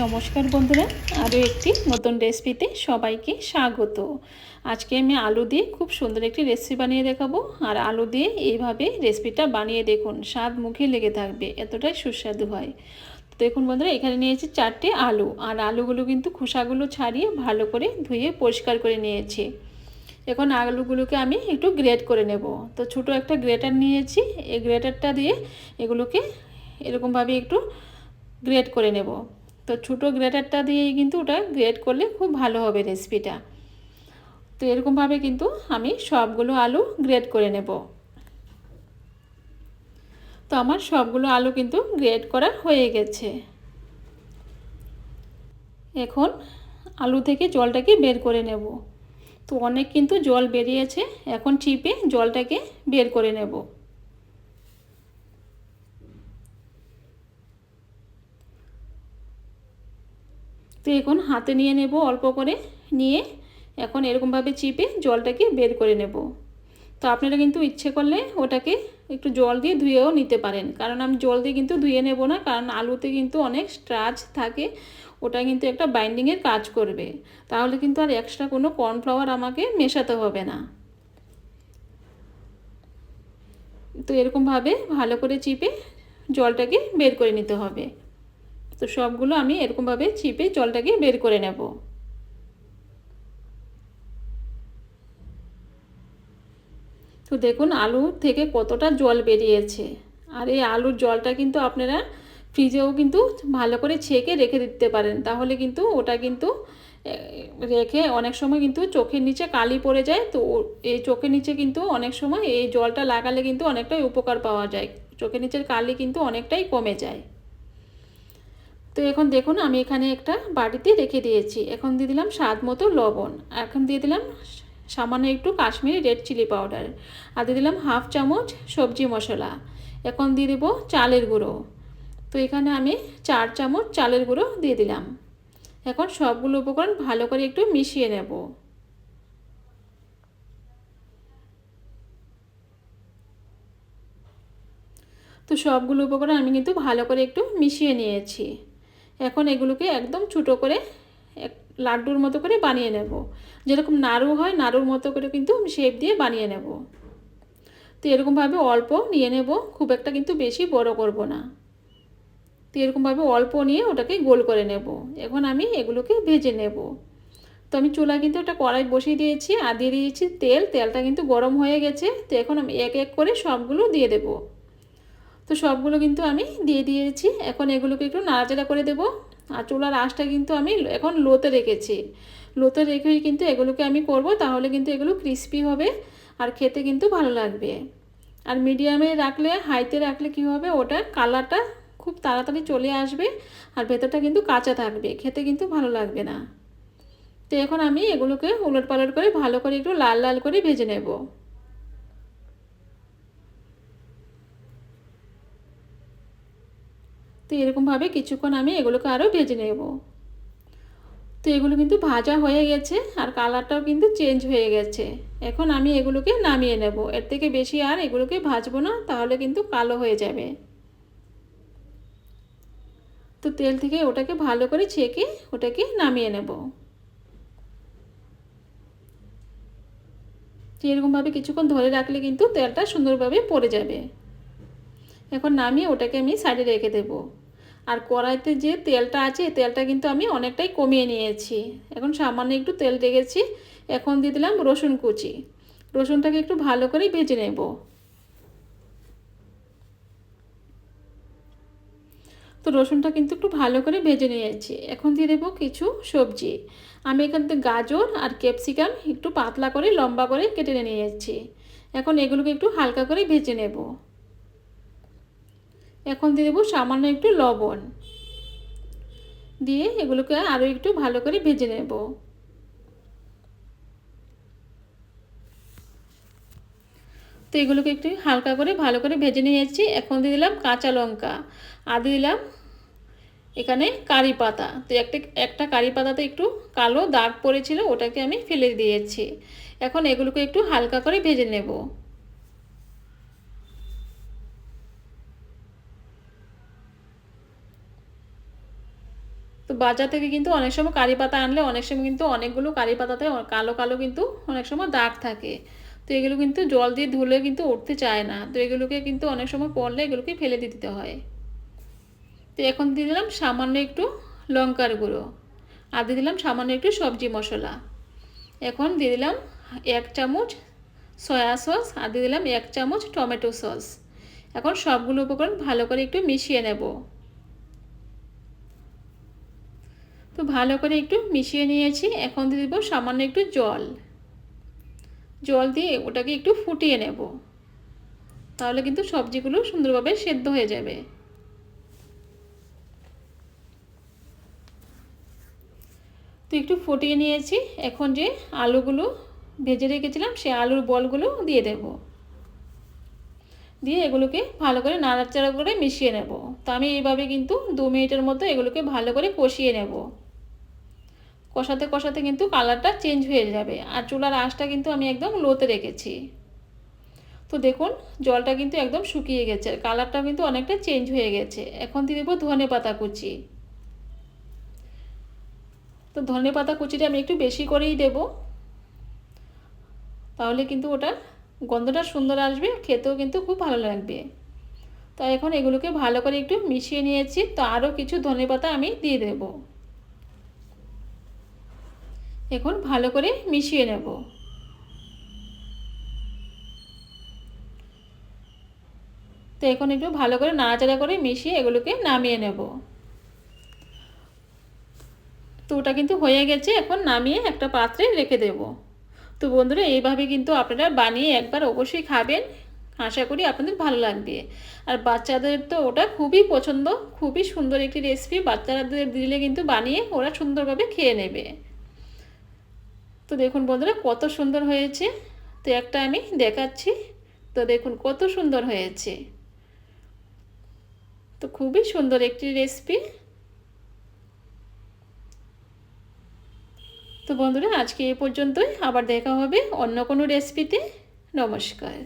নমস্কার বন্ধুরা, আরও একটি নতুন রেসিপিতে সবাইকে স্বাগত। আজকে আমি আলু দিয়ে খুব সুন্দর একটি রেসিপি বানিয়ে দেখাবো। আর আলু দিয়ে এইভাবে রেসিপিটা বানিয়ে দেখুন, স্বাদ মুখে লেগে থাকবে, এতটাই সুস্বাদু হয়। তো দেখুন বন্ধুরা, এখানে নিয়েছি চারটে আলু। আর আলুগুলো কিন্তু খোসাগুলো ছাড়িয়ে ভালো করে ধুয়ে পরিষ্কার করে নিয়েছি। এখন আলুগুলোকে আমি একটু গ্রেট করে নেব। তো ছোট একটা গ্রেটার নিয়েছি, এই গ্রেটারটা দিয়ে এগুলোকে এরকমভাবে একটু গ্রেট করে নেব। তো ছোটো গ্রেটারটা দিয়েই কিন্তু ওটা গ্রেট করলে খুব ভালো হবে রেসিপিটা। তো এরকমভাবে কিন্তু আমি সবগুলো আলু গ্রেট করে নেব। তো আমার সবগুলো আলু কিন্তু গ্রেট করা হয়ে গেছে। এখন আলু থেকে জলটাকে বের করে নেব। তো অনেক কিন্তু জল বেরিয়েছে, এখন চিপে জলটাকে বের করে নেব। তো এখন হাতে নিয়ে নেব, অল্প করে নিয়ে এখন এরকমভাবে চিপে জলটাকে বের করে নেব। তো আপনারা কিন্তু ইচ্ছে করলে ওটাকে একটু জল দিয়ে ধুয়েও নিতে পারেন। কারণ আমি জল দিয়ে কিন্তু ধুয়ে নেব না, কারণ আলুতে কিন্তু অনেক স্ট্রাচ থাকে, ওটা কিন্তু একটা বাইন্ডিংয়ের কাজ করবে। তাহলে কিন্তু আর এক্সট্রা কোনো কর্নফ্লাওয়ার আমাকে মেশাতে হবে না। তো এরকমভাবে ভালো করে চিপে জলটাকে বের করে নিতে হবে। তো সবগুলো আমি এরকমভাবে চিপে জলটাকে বের করে নেব। তো দেখুন আলু থেকে কতটা জল বেরিয়েছে। আর এই আলুর জলটা কিন্তু আপনারা ফ্রিজেও কিন্তু ভালো করে ছেঁকে রেখে দিতে পারেন। তাহলে কিন্তু ওটা কিন্তু রেখে অনেক সময় কিন্তু চোখের নিচে কালি পড়ে যায়। তো এই চোখের নিচে কিন্তু অনেক সময় এই জলটা লাগালে কিন্তু অনেকটাই উপকার পাওয়া যায়। চোখের নিচের কালি কিন্তু অনেকটাই কমে যায়। তো এখন দেখুন, আমি এখানে একটা বাটিতে রেখে দিয়েছি। এখন দিয়ে দিলাম স্বাদ মতো লবণ। এখন দিয়ে দিলাম সামান্য একটু কাশ্মীরি রেড চিলি পাউডার। আর দিয়ে দিলাম হাফ চামচ সবজি মশলা। এখন দিয়ে দেবো চালের গুঁড়ো। তো এখানে আমি চার চামচ চালের গুঁড়ো দিয়ে দিলাম। এখন সবগুলো উপকরণ ভালো করে একটু মিশিয়ে নেব। তো সবগুলো উপকরণ আমি কিন্তু ভালো করে একটু মিশিয়ে নিয়েছি। এখন এগুলোকে একদম ছোটো করে এক লাড্ডুর মতো করে বানিয়ে নেব। যেরকম নাড়ু হয়, নাড়ুর মতো করে কিন্তু শেপ দিয়ে বানিয়ে নেব। তো এরকমভাবে অল্প নিয়ে নেব, খুব একটা কিন্তু বেশি বড় করব না। তো এরকমভাবে অল্প নিয়ে ওটাকে গোল করে নেব। এখন আমি এগুলোকে ভেজে নেব। তো আমি চুলা কিন্তু একটা কড়াই বসিয়ে দিয়েছি, আর দিয়ে দিয়েছি তেল। তেলটা কিন্তু গরম হয়ে গেছে। তো এখন আমি এক এক করে সবগুলো দিয়ে দেব। তো সবগুলো কিন্তু আমি দিয়ে দিয়েছি। এখন এগুলোকে একটু নাড়াচাড়া করে দেব। আর চুলার আঁচটা কিন্তু আমি এখন লোতে রেখেছি। লোতে রেখেই কিন্তু এগুলোকে আমি করব, তাহলে কিন্তু এগুলো ক্রিস্পি হবে আর খেতে কিন্তু ভালো লাগবে। আর মিডিয়ামে রাখলে, হাইতে রাখলে কী হবে, ওটা কালারটা খুব তাড়াতাড়ি চলে আসবে আর ভেতরটা কিন্তু কাঁচা থাকবে, খেতে কিন্তু ভালো লাগবে না। তো এখন আমি এগুলোকে উলট পালট করে ভালো করে একটু লাল লাল করে ভেজে নেব। তো এরকমভাবে কিছুক্ষণ আমি এগুলোকে আরও ভেজে নেব। তো এগুলো কিন্তু ভাজা হয়ে গেছে আর কালারটাও কিন্তু চেঞ্জ হয়ে গেছে। এখন আমি এগুলোকে নামিয়ে নেব। এর থেকে বেশি আর এগুলোকে ভাজবো না, তাহলে কিন্তু কালো হয়ে যাবে। তো তেল থেকে ওটাকে ভালো করে ছেঁকে ওটাকে নামিয়ে নেব। এরকমভাবে কিছুক্ষণ ধরে রাখলে কিন্তু তেলটা সুন্দরভাবে পড়ে যাবে। এখন নামিয়ে ওটাকে আমি সাইডে রেখে দেব। আর কড়াইতে যে তেলটা আছে, তেলটা কিন্তু আমি অনেকটাই কমিয়ে নিয়েছি। এখন সামান্য একটু তেল রেখেছি এখন দিয়ে দিলাম রসুন কুচি। রসুনটাকে একটু ভালো করে ভেজে নেব। তো রসুনটা কিন্তু একটু ভালো করে ভেজে নিয়েছি। এখন দিয়ে দেবো কিছু সবজি। আমি এখান থেকে গাজর আর ক্যাপসিকাম একটু পাতলা করে লম্বা করে কেটে নিয়েছি। এখন এগুলোকে একটু হালকা করে ভেজে নেব। এখন দিয়ে দেবো সামান্য একটু লবণ। দিয়ে এগুলোকে আরও একটু ভালো করে ভেজে নেব। তো এগুলোকে একটু হালকা করে ভালো করে ভেজে নিয়েছি। এখন দিয়ে দিলাম কাঁচা লঙ্কা। আর দিয়ে দিলাম এখানে কারি পাতা। তো একটা একটা কারি পাতাতে একটু কালো দাগ পড়েছিল, ওটাকে আমি ফেলে দিয়েছি। এখন এগুলোকে একটু হালকা করে ভেজে নেব। তো বাজার থেকে কিন্তু অনেক সময় কারি পাতা আনলে অনেক সময় কিন্তু অনেকগুলো কারি পাতাতে কালো কালো কিন্তু অনেক সময় দাগ থাকে। তো এগুলো কিন্তু জল দিয়ে ধুলে কিন্তু উঠতে চায় না। তো এগুলোকে কিন্তু অনেক সময় পড়লে এগুলোকে ফেলে দিতে হয়। তো এখন দিয়ে দিলাম সামান্য একটু লঙ্কার গুঁড়ো। আর দিয়ে দিলাম সামান্য একটু সবজি মশলা। এখন দিয়ে দিলাম এক চামচ সয়া সস আর দিয়ে দিলাম এক চামচ টমেটো সস। এখন সবগুলো উপকরণ ভালো করে একটু মিশিয়ে নেব। তো ভালো করে একটু মিশিয়ে নিয়েছি। এখন দিয়ে দেবো সামান্য একটু জল। জল দিয়ে ওটাকে একটু ফুটিয়ে নেব। তাহলে কিন্তু সবজিগুলো সুন্দরভাবে সেদ্ধ হয়ে যাবে। তো একটু ফুটিয়ে নিয়েছি। এখন যে আলুগুলো ভেজে রেখেছিলাম, সে আলুর বলগুলো দিয়ে দেব। দিয়ে এগুলোকে ভালো করে নাড়াচাড়া করে মিশিয়ে নেব। তো আমি এইভাবে কিন্তু দু মিনিটের মতো এগুলোকে ভালো করে কষিয়ে নেব। কষাতে কষাতে কিন্তু কালারটা চেঞ্জ হয়ে যাবে। আর চুলার আঁশটা কিন্তু আমি একদম লোতে রেখেছি। তো দেখুন, জলটা কিন্তু একদম শুকিয়ে গেছে কালারটা কিন্তু অনেকটা চেঞ্জ হয়ে গেছে। এখন দিয়ে দেবো ধনে পাতা কুচি। তো ধনে পাতা কুচিটা আমি একটু বেশি করেই দেব। তাহলে কিন্তু ওটা গন্ধটা সুন্দর আসবে, খেতেও কিন্তু খুব ভালো লাগবে। তো এখন এগুলোকে ভালো করে একটু মিশিয়ে নিয়েছি। তো আরও কিছু ধনে পাতা আমি দিয়ে দেব। এখন ভালো করে মিশিয়ে নেব। তো এখন একটু ভালো করে নাড়াচাড়া করে মিশিয়ে এগুলোকে নামিয়ে নেব। তো ওটা কিন্তু হয়ে গেছে, এখন নামিয়ে একটা পাত্রে রেখে দেব। তো বন্ধুরা, এইভাবে কিন্তু আপনারা বানিয়ে একবার অবশ্যই খাবেন। আশা করি আপনাদের ভালো লাগবে। আর বাচ্চাদের তো ওটা খুবই পছন্দ, খুবই সুন্দর একটি রেসিপি বাচ্চাদের দিলে কিন্তু বানিয়ে ওরা সুন্দরভাবে খেয়ে নেবে। তো দেখুন বন্ধুরা, কত সুন্দর হয়েছে। তো একটা আমি দেখাচ্ছি। তো দেখুন কত সুন্দর হয়েছে। তো খুবই সুন্দর একটি রেসিপি তো বন্ধুরা, আজকে এ পর্যন্তই। আবার দেখা হবে অন্য কোনো রেসিপিতে নমস্কার।